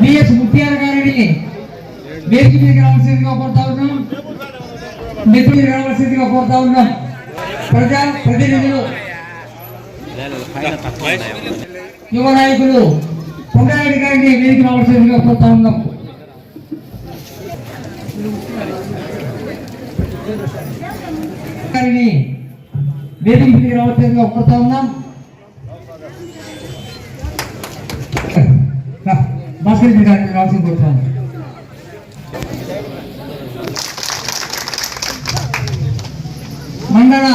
BS ముత్యాల గారిని వేదిక మీద రావాల్సిందిగా కోరుతా ఉన్నాం. మిత్రులు రావాల్సిందిగా కోరుతా ఉన్నాం. ప్రజా ప్రతినిధులు యువ నాయకులు పొంగారెడ్డి గారిని వేదిక రావాల్సిందిగా కోరుతా ఉన్నాం. గారిని వేదిక రావట్లేదుగా రావాల్సిందిగా కోరుతా ఉన్నాం. భాస్కర్ గారిని రావాల్సింది కోరుతా ఉన్నాం మండల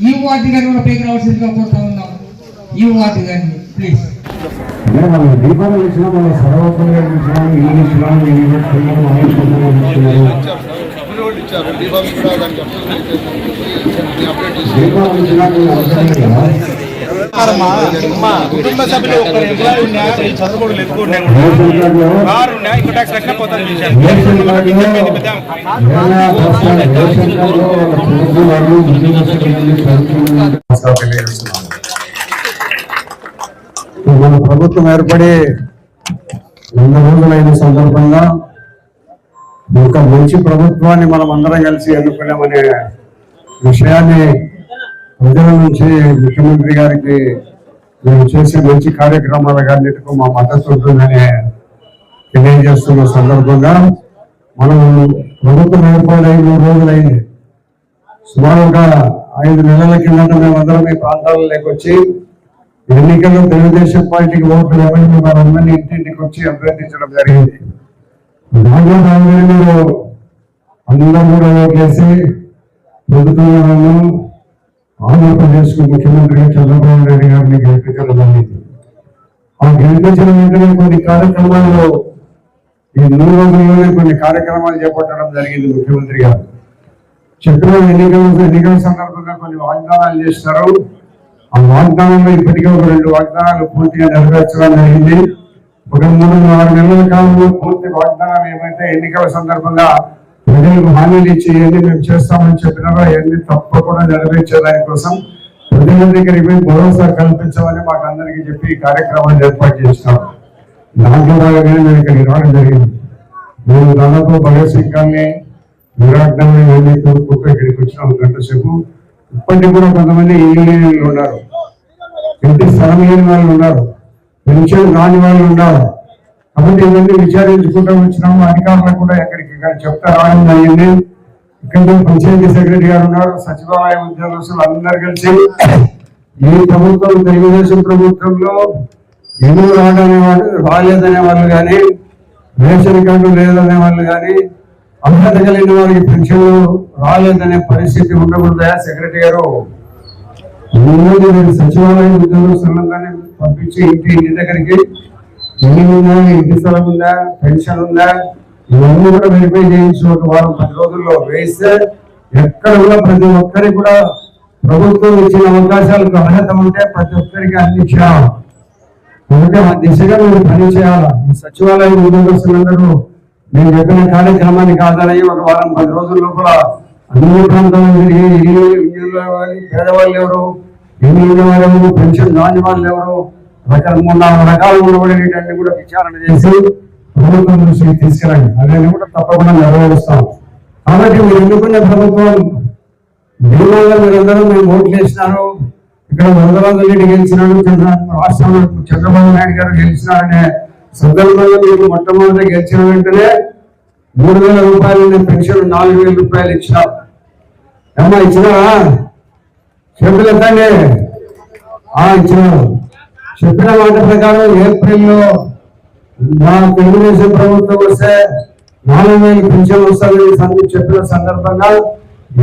ఈ వార్డు గారిని కూడా పైకి రావాల్సిందిగా కోరుతా ఉన్నాం. ఈ వార్డు గారిని ప్లీజ్ మనం దీపావళి ఇచ్చినా మనం సర్వోపంగా ఇచ్చినా ఇల్లు ఇచ్చినా ఇల్లు పెట్టుకున్నాం ఇచ్చారు. కూడా దానికి అప్డేట్ మా కుటుంబ సభ్యులు ఎంప్లాయీ ఉన్నా? చదువుకోడు ఎక్కువ ఇంకో ట్యాక్స్ కట్టినా పోతాను. మన ప్రభుత్వం ఏర్పడి వంద రోజులైన సందర్భంగా ఒక మంచి ప్రభుత్వాన్ని మనం అందరం కలిసి ఎన్నుకున్నామనే విషయాన్ని ప్రజల నుంచి ముఖ్యమంత్రి గారికి మేము చేసే మంచి కార్యక్రమాల అన్నిటికీ మా మద్దతు ఉంటుందని తెలియజేస్తున్న సందర్భంగా మనం ప్రభుత్వం ఏర్పాటై మూడు రోజులైంది. సుమారుగా ఐదు నెలల కిందట మేమందరం ఈ ప్రాంతాలలోకి వచ్చి ఎన్నికల్లో తెలుగుదేశం పార్టీకి ఓట్లు ఎవరికి మనందరినీ ఇంటింటికి వచ్చి అభ్యర్థించడం జరిగింది. దాంట్లో భాగంగా మీరు అందరూ కూడా ఓట్లేసి ప్రభుత్వంలో ఆంధ్రప్రదేశ్ ముఖ్యమంత్రిగా చంద్రబాబు నాయుడు గారిని గెలిపించడం జరిగింది ఆ గెలిపించిన వెంటనే కొన్ని కార్యక్రమాల్లో ఈ మూడు రోజుల్లోనే కొన్ని కార్యక్రమాలు చేపట్టడం జరిగింది ముఖ్యమంత్రి గారు. చెప్పిన ఎన్నికల ఎన్నికల సందర్భంగా కొన్ని వాగ్దానాలు చేస్తారు. ఆ వాగ్దానంలో ఇప్పటికే ఒక రెండు వాగ్దానాలు పూర్తిగా నెరవేర్చడం జరిగింది. ఒక మూడు నాలుగు నెలల కాలంలో పూర్తి వాగ్దానాలు ఏమైతే ఎన్నికల సందర్భంగా ప్రజలకు హామీలు ఇచ్చి ఎన్ని మేము చేస్తామని చెప్పినారో అవన్నీ తప్పకుండా నెరవేర్చే దానికోసం ప్రజల దగ్గరికి పోయి భరోసా కల్పించమని మాకు అందరికీ చెప్పి ఈ కార్యక్రమాన్ని ఏర్పాటు చేసినాం. దాంట్లో భాగంగానే మేము ఇక్కడికి రావడం జరిగింది. మేము దాదాపు భగత్ సింగ్ గారిని విరాట్ నగర్ ఇవన్నీ తోడుకుంటూ ఇక్కడికి వచ్చినాం గంట సేపు ఇప్పటికి కూడా కొంతమంది ఇంజనీర్లు ఉన్నారు. ఇంటి స్థలం లేని వాళ్ళు ఉన్నారు. పెన్షన్ రాని వాళ్ళు ఉన్నారు కాబట్టి ఇవన్నీ విచారించుకుంటూ వచ్చినాము. అధికారులకు కూడా ఎక్కడికి చెప్తా రావడం జరిగింది ఇక్కడ పంచాయతీ సెక్రటరీ గారు ఉన్నారు సచివాలయ ఉద్యోగస్తులు అందరు కలిసి ఈ ప్రభుత్వం తెలుగుదేశం ప్రభుత్వంలో ఎందుకు రాడనే వాళ్ళు రాలేదనే వాళ్ళు కానీ రేషన్ కార్డు లేదనే వాళ్ళు కానీ అర్హత కలిగిన వారికి పెన్షన్లు రాలేదనే పరిస్థితి ఉండకూడదా సెక్రటరీ గారు ఎనిమిది నేను సచివాలయం ఉద్యోగస్తులందరినీ పంపించి ఇంటి ఇంటి దగ్గరికి ఇల్లు ఉందా ఇంటి స్థలం ఉందా పెన్షన్ ఉందా ఇవన్నీ కూడా వెరిఫై చేయించి ఒక వారం పది రోజుల్లో వేస్తే ఎక్కడ కూడా ప్రతి ఒక్కరికి కూడా ప్రభుత్వం ఇచ్చిన అవకాశాలకు అర్హత ఉంటే ప్రతి ఒక్కరికి అందించాం. కాబట్టి ఆ దిశగా మీరు పనిచేయాలా ఈ సచివాలయం ఉద్యోగస్తులందరూ మేము చెప్పిన కార్యక్రమానికి ఆధారయ్యి ఒక వారం పది రోజుల లోపల అన్ని ప్రాంతాల్లో పేదవాళ్ళు ఎవరు ఇల్లు వాళ్ళు పెన్షన్ రాని వాళ్ళు ఎవరు రకాల మూడు నాలుగు రకాలు ఉండబడేటన్ని కూడా విచారణ చేసి ప్రభుత్వం దృష్టికి తీసుకురండి. అవన్నీ కూడా తప్పకుండా నెరవేరుస్తాం. కాబట్టి మీరు ఎన్నుకున్న ప్రభుత్వం దీనివల్ల మీరందరూ మేము ఓట్లు వేసినారు. ఇక్కడ వందలాది రెడ్డి గెలిచినాడు రాష్ట్రంలో చంద్రబాబు నాయుడు గారు గెలిచినారనే సందర్భంలో మీకు మొట్టమొదటి గెలిచిన వెంటనే మూడు వేల రూపాయలు పెన్షన్ నాలుగు వేల రూపాయలు ఇచ్చిన. అమ్మా ఇచ్చినారా చెప్పలు ఆ ఇచ్చినారు చెప్పిన మాట ప్రకారం ఏప్రిల్లో మా తెలుగుదేశం ప్రభుత్వం వస్తే నాలుగు వేలు పెన్షన్ వస్తుందని సంగతి చెప్పిన సందర్భంగా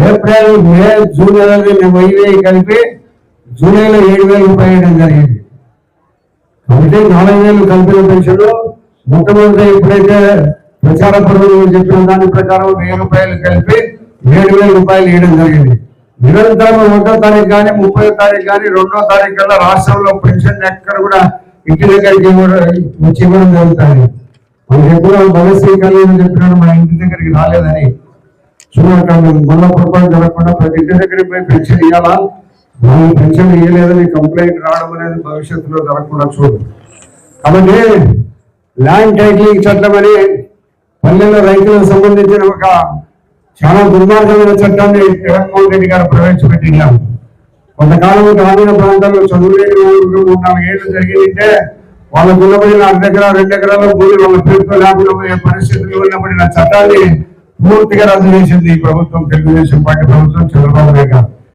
ఏప్రిల్ మే జూన్ నెలలో మేము వెయ్యి వెయ్యి కలిపి జూలైలో ఏడు వేలు రూపాయలు జరిగింది. కాబట్టి నాలుగు వేలు కలిపిన పెన్షన్ మొట్టమొదటి ఎప్పుడైతే ప్రచార పరువులు చెప్పిన దాని ప్రకారం వెయ్యి రూపాయలు కలిపి ఏడు వేల రూపాయలు వేయడం జరిగింది. నిరంతరం ఒకటో తారీఖు కానీ ముప్పై తారీఖు కానీ రెండో తారీఖు కల్లా రాష్ట్రంలో పెన్షన్ ఎక్కడ కూడా ఇంటి దగ్గరికి వచ్చి ఇవ్వడం జరుగుతుంది. మనకి ఎప్పుడు భగత్ సింగ్ కళ్యాణ్ చెప్పినాడు మన ఇంటి దగ్గరికి రాలేదని. చూడండి మొన్న పొరపాటు జరగకుండా ప్రతి ఇంటి దగ్గరికి పోయి పెన్షన్ ఇవ్వాలా మనం పెన్షన్ ఇవ్వలేదని కంప్లైంట్ రావడం అనేది భవిష్యత్తులో జరగకుండా చూడు. కాబట్టి ల్యాండ్ టైటిలింగ్ చట్టం అని పల్లెల రైతులకు సంబంధించిన ఒక చాలా దుర్మార్గమైన చట్టాన్ని జగన్మోహన్ రెడ్డి గారు ప్రవేశపెట్టినారు. కొంతకాలం గ్రామీణ ప్రాంతాల్లో చదువులేని ఊరు మూడు నాలుగు ఏళ్ళు జరిగిందంటే వాళ్ళ గుల్లబడిన అర్ధ ఎకరా రెండు ఎకరాల భూమి వాళ్ళ పేరుతో లేకుండా పోయే పరిస్థితులు ఉన్నబడిన చట్టాన్ని పూర్తిగా రద్దు చేసింది ఈ ప్రభుత్వం తెలుగుదేశం పార్టీ ప్రభుత్వం చంద్రబాబు నాయుడు గారు.